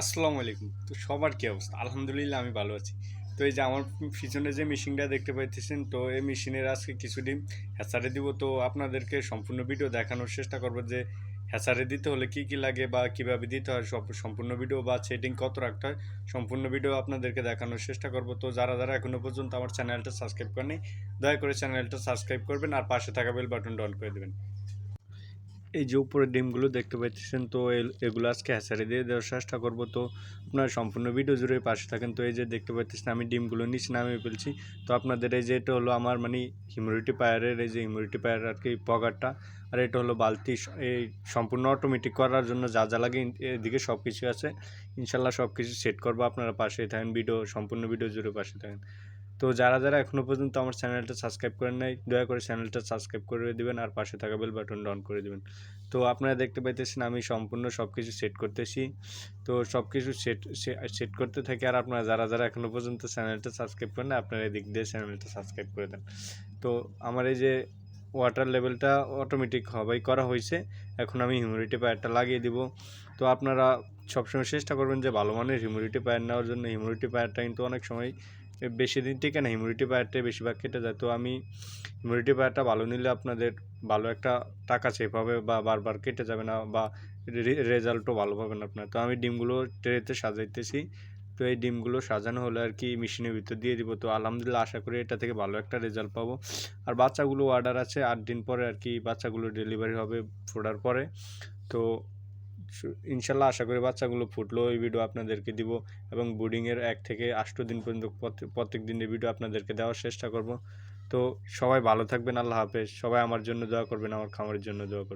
আসসালামু আলাইকুম। তো সবার কী অবস্থা? আলহামদুলিল্লাহ আমি ভালো আছি। তো এই যে আমার পিছনে যে মেশিনটা দেখতে পাইতেছেন, তো এই মেশিনের আজকে কিছু ডিম হ্যাচারে দিব। তো আপনাদেরকে সম্পূর্ণ ভিডিও দেখানোর চেষ্টা করব যে হ্যাচারে দিতে হলে কি কি লাগে বা কীভাবে দিতে হয়, সব সম্পূর্ণ ভিডিও বা সেটিং কত রাখতে হয়, সম্পূর্ণ ভিডিও আপনাদেরকে দেখানোর চেষ্টা করব। তো যারা যারা এখনও পর্যন্ত আমার চ্যানেলটা সাবস্ক্রাইব করেনি দয়া করে চ্যানেলটা সাবস্ক্রাইব করবেন আর পাশে থাকা বেল বাটনটা অন করে দেবেন। এই যে উপরে ডিমগুলো দেখতে পাচ্ছেন তো এগুলো আজকে হ্যাচারে দিয়ে দেওয়ার চেষ্টা করব। তো আপনারা সম্পূর্ণ ভিডিও জুড়ে পাশে থাকেন। তো এই যে দেখতে পাচ্ছেন আমি ডিমগুলো নিচে নামিয়ে ফেলছি। তো আপনাদের এই যে এটা হলো আমার মানে হিউমিডিটি পায়ারের, এই যে হিউমিডিটি পায়ার আর কি পগারটা, আর এটা হলো বালতি এই সম্পূর্ণ অটোমেটিক করার জন্য যা যা লাগে এদিকে সব কিছু আছে। ইনশাল্লাহ সব কিছু সেট করব। আপনারা পাশেই থাকেন, ভিডিও, সম্পূর্ণ ভিডিও জুড়ে পাশে থাকেন। তো যারা যারা এখনও পর্যন্ত আমার চ্যানেলটা সাবস্ক্রাইব করেন নাই, দয়া করে চ্যানেলটা সাবস্ক্রাইব করে দিবেন আর পাশে থাকা বেল বাটন অন করে দিবেন। তো আপনারা দেখতে পাইতেছেন আমি সম্পূর্ণ সব কিছু সেট করতেছি। তো সব কিছু সেট সেট করতে থাকি আর আপনারা যারা যারা এখনও পর্যন্ত চ্যানেলটা সাবস্ক্রাইব করেন না আপনারা এদিক দিয়ে চ্যানেলটা সাবস্ক্রাইব করে দেন। তো আমার এই যে ওয়াটার লেভেলটা অটোমেটিক হবাই করা হয়েছে এখন আমি হিউমিডিটি পায়ারটা লাগিয়ে দিব। তো আপনারা সবসময় চেষ্টা করবেন যে ভালো মানের হিউমিডিটি পায়ার নেওয়ার জন্য। হিউমিডিটি পায়ারটা কিন্তু অনেক সময় বেশি দিন টিকে না হিউমিডিটি প্যাডটা বেশিরভাগ কেটে যায়। তো আমি হিউমিডিটি প্যাডটা ভালো নিলে আপনাদের ভালো একটা টাকা সেভ হবে বা বারবার কেটে যাবে না বা রেজাল্টও ভালো পাবেন আপনার। তো আমি ডিমগুলো ট্রেতে সাজাইতেছি। তো এই ডিমগুলো সাজানো হলে আর কি মেশিনের ভিতর দিয়ে দিব। তো আলহামদুলিল্লাহ আশা করি এটা থেকে ভালো একটা রেজাল্ট পাবো। আর বাচ্চাগুলো অর্ডার আছে, আট দিন পরে আর কি বাচ্চাগুলো ডেলিভারি হবে ফোটার পরে। তো ইনশাল্লাহ আশা করি বাচ্চাগুলো ফুটলো। এই ভিডিও আপনাদেরকে দিব এবং বোর্ডিংয়ের এক থেকে আষ্ট দিন পর্যন্ত প্রত্যেক- দিনের ভিডিও আপনাদেরকে দেওয়ার চেষ্টা করব। তো সবাই ভালো থাকবেন, আল্লাহ হাফেজ। সবাই আমার জন্য দোয়া করবেন, আমার খামারের জন্য দোয়া করবেন।